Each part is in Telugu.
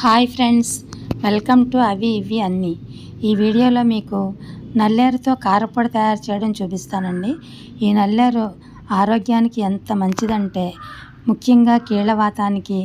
హాయ్ ఫ్రెండ్స్ వెల్కమ్ టు అవి ఇవి అన్నీ. ఈ వీడియోలో మీకు నల్లేరుతో కారపొడి తయారు చేయడం చూపిస్తానండి. ఈ నల్లేరు ఆరోగ్యానికి ఎంత మంచిదంటే ముఖ్యంగా కీళ్ళవాతానికి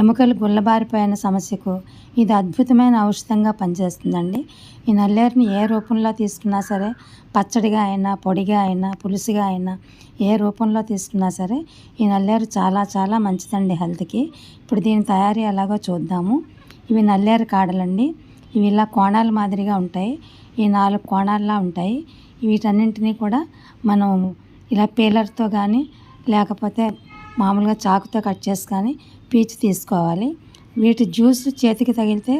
ఎముకలు గుల్లబారిపోయిన సమస్యకు ఇది అద్భుతమైన ఔషధంగా పనిచేస్తుందండి. ఈ నల్లేరుని ఏ రూపంలో తీసుకున్నా సరే పచ్చడిగా అయినా పొడిగా అయినా పులుసుగా అయినా ఏ రూపంలో తీసుకున్నా సరే ఈ నల్లేరు చాలా చాలా మంచిదండి హెల్త్కి. ఇప్పుడు దీని తయారీ ఎలాగో చూద్దాము. ఇవి నల్లేరు కాడలండి. ఇవి ఇలా కోణాల మాదిరిగా ఉంటాయి. ఈ నాలుగు కోణాల్లా ఉంటాయి. వీటన్నింటినీ కూడా మనం ఇలా పీలర్తో కానీ లేకపోతే మామూలుగా చాకుతో కట్ చేసి కానీ పీచు తీసుకోవాలి. వీటి జ్యూస్ చేతికి తగిలితే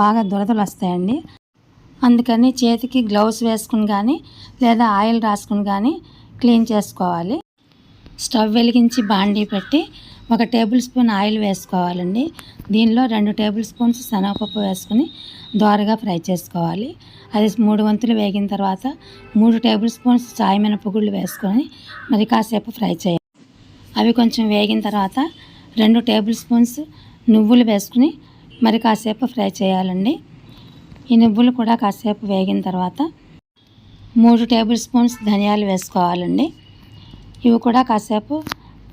బాగా దురదలు వస్తాయండి. అందుకని చేతికి గ్లౌస్ వేసుకుని కానీ లేదా ఆయిల్ రాసుకుని కానీ క్లీన్ చేసుకోవాలి. స్టవ్ వెలిగించి బాండీ పెట్టి ఒక టేబుల్ స్పూన్ ఆయిల్ వేసుకోవాలండి. దీనిలో రెండు టేబుల్ స్పూన్స్ శనగపప్పు వేసుకుని దోరగా ఫ్రై చేసుకోవాలి. అది మూడు వంతులు వేగిన తర్వాత మూడు టేబుల్ స్పూన్స్ చాయ్ మినపగుళ్ళు వేసుకొని మరి కాసేపు ఫ్రై చేయాలి అవి కొంచెం వేగిన తర్వాత రెండు టేబుల్ స్పూన్స్ నువ్వులు వేసుకుని మరి కాసేపు ఫ్రై చేయాలండి. ఈ నువ్వులు కూడా కాసేపు వేగిన తర్వాత మూడు టేబుల్ స్పూన్స్ ధనియాలు వేసుకోవాలండి. ఇవి కూడా కాసేపు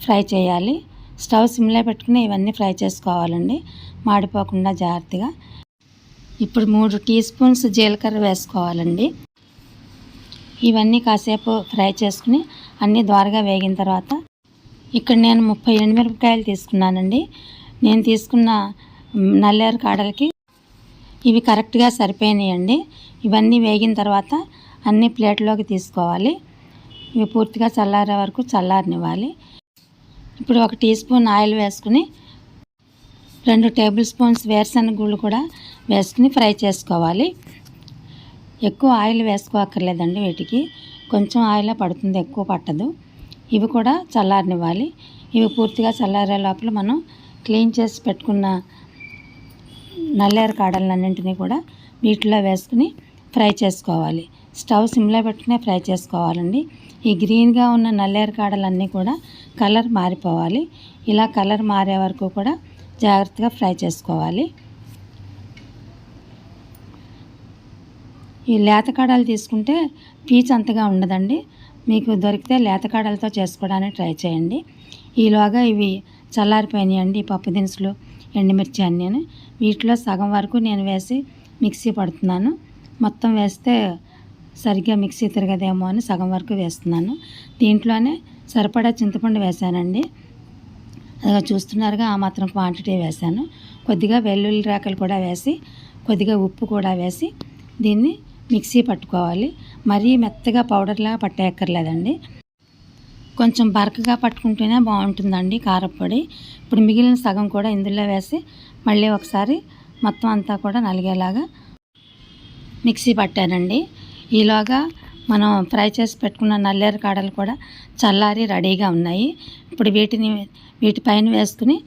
ఫ్రై చేయాలి. స్టవ్ సిమ్లో పెట్టుకుని ఇవన్నీ ఫ్రై చేసుకోవాలండి. మాడిపోకుండా జాగ్రత్తగా. ఇప్పుడు మూడు టీ స్పూన్స్ జీలకర్ర వేసుకోవాలండి. ఇవన్నీ కాసేపు ఫ్రై చేసుకుని అన్నీ ద్వారగా వేగిన తర్వాత ఇక్కడ నేను ముప్పై ఎండుమిరపకాయలు తీసుకున్నానండి. నేను తీసుకున్న నల్లేరు కాడలకి ఇవి కరెక్ట్గా సరిపోయినాయండి. ఇవన్నీ వేగిన తర్వాత అన్ని ప్లేట్లోకి తీసుకోవాలి. ఇవి పూర్తిగా చల్లారే వరకు చల్లారనివ్వాలి. ఇప్పుడు ఒక టీ స్పూన్ ఆయిల్ వేసుకుని రెండు టేబుల్ స్పూన్స్ వేరుశనగ గుళ్ళు కూడా వేసుకుని ఫ్రై చేసుకోవాలి. ఎక్కువ ఆయిల్ వేసుకోక్కర్లేదండి వీటికి. కొంచెం ఆయిల్ పడుతుంది ఎక్కువ పట్టదు. ఇవి కూడా చల్లారనివ్వాలి. ఇవి పూర్తిగా చల్లారే లోపల మనం క్లీన్ చేసి పెట్టుకున్న నల్లేరు కాడలన్నింటినీ కూడా వీటిలో వేసుకుని ఫ్రై చేసుకోవాలి. స్టవ్ సిమ్లో పెట్టుకునే ఫ్రై చేసుకోవాలండి. ఈ గ్రీన్గా ఉన్న నల్లేరు కాడలన్నీ కూడా కలర్ మారిపోవాలి. ఇలా కలర్ మారే వరకు కూడా జాగ్రత్తగా ఫ్రై చేసుకోవాలి. ఈ లేత కాడలు తీసుకుంటే పీచ్ అంతగా ఉండదండి. మీకు దొరికితే లేత కాడలతో చేసుకోవడానికి ట్రై చేయండి. ఈలోగా ఇవి చల్లారిపోయినాయండి పప్పు దినుసులు ఎండుమిర్చి అన్నీ వీటిలో సగం వరకు నేను వేసి మిక్సీ పడుతున్నాను. మొత్తం వేస్తే సరిగ్గా మిక్సీ తిరగదేమో అని సగం వరకు వేస్తున్నాను. దీంట్లోనే సరిపడా చింతపండు వేసానండి అదిగా చూస్తున్నారుగా ఆ మాత్రం క్వాంటిటీ వేసాను కొద్దిగా వెల్లుల్లి రేకలు కూడా వేసి కొద్దిగా ఉప్పు కూడా వేసి దీన్ని మిక్సీ పట్టుకోవాలి. మరీ మెత్తగా పౌడర్లా పట్టేయక్కర్లేదండి. కొంచెం బరకగా పట్టుకుంటేనే బాగుంటుందండి కారపొడి ఇప్పుడు మిగిలిన సగం కూడా ఇందులో వేసి మళ్ళీ ఒకసారి మొత్తం అంతా కూడా నలిగేలాగా మిక్సీ పట్టానండి. ఈలోగా మనం ఫ్రై చేసి పెట్టుకున్న నల్లేరు కాడలు కూడా చల్లారి రెడీగా ఉన్నాయి. ఇప్పుడు వీటిని వీటిపైన వేసుకుని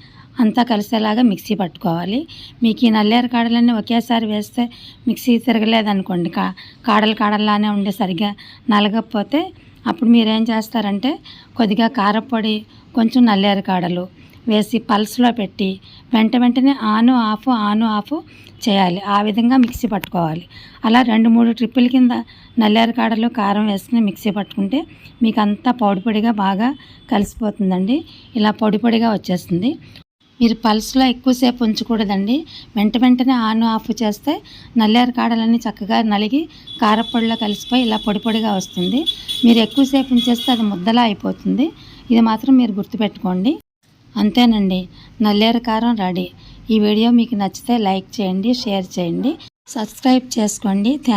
అంతా కలిసేలాగా మిక్సీ పట్టుకోవాలి. మీకు ఈ నల్లేరు కాడలన్నీ ఒకేసారి వేస్తే మిక్సీ తిరగలేదనుకోండి కా కాడలు కాడల్లానే ఉండే సరిగ్గా నలగకపోతే అప్పుడు మీరేం చేస్తారంటే కొద్దిగా కారపొడి కొంచెం నల్లేరు కాడలు వేసి పల్స్లో పెట్టి వెంట వెంటనే ఆను ఆఫ్ ఆను ఆఫ్ చేయాలి. ఆ విధంగా మిక్సీ పట్టుకోవాలి. అలా రెండు మూడు ట్రిప్పుల కింద నల్లేరు కాడలు కారం వేసుకుని మిక్సీ పట్టుకుంటే మీకు అంతా పొడి పొడిగా బాగా కలిసిపోతుందండి. ఇలా పొడి పొడిగా వచ్చేస్తుంది. మీరు పల్స్లో ఎక్కువసేపు ఉంచకూడదండి. వెంట వెంటనే ఆన్ ఆఫ్ చేస్తే నల్లేరు కాడలన్నీ చక్కగా నలిగి కారపొడిలో కలిసిపోయి ఇలా పొడి పొడిగా వస్తుంది. మీరు ఎక్కువసేపు ఉంచేస్తే అది ముద్దలా అయిపోతుంది. ఇది మాత్రం మీరు గుర్తుపెట్టుకోండి. అంతేనండి. నల్లేరు కారం రెడీ. ఈ వీడియో మీకు నచ్చితే లైక్ చేయండి షేర్ చేయండి. సబ్స్క్రైబ్ చేసుకోండి.